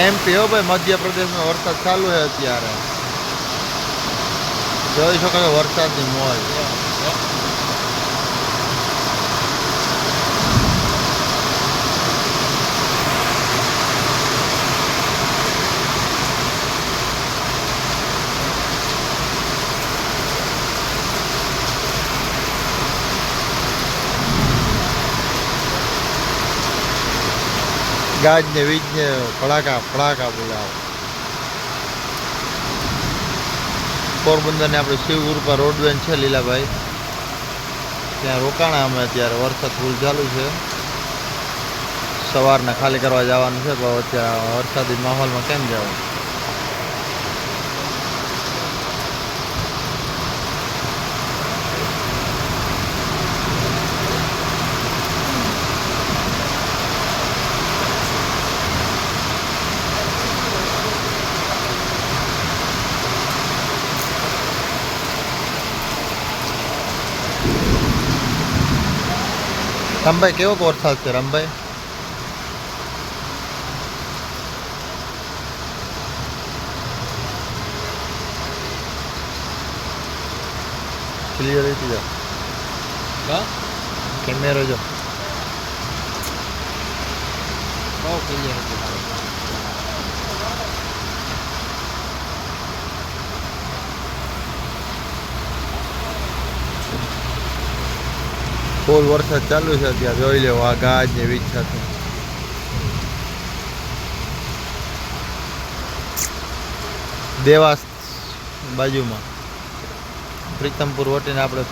MP હો ભાઈ મધ્યપ્રદેશમાં વરસાદ ચાલુ છે અત્યારે. જોઈ શકો વરસાદની મોજ. ગાજ ને વીજ ને ફડાકા ફડાકા બોલાવે પોરબંદર ને આપણે શિવગુરુ પર રોડવેન છે લીલાભાઈ. ત્યાં રોકાણા અમે અત્યારે વરસાદ ફૂલ ચાલુ છે. સવારના ખાલી કરવા જવાનું છે પણ અત્યારે વરસાદી માહોલમાં કેમ જવું રામભાઈ કેવો વરસાદ છે રામભાઈ ક્લિયરિટી જો હા કેમેરો જો બહુ ક્લિયર ફૂલ વરસાદ ચાલુ છે અત્યારે. જોઈ લેવો આ ગાજ ને વીજ સાથે દેવાસ બાજુમાં. પ્રીતમપુર વટીને આપણે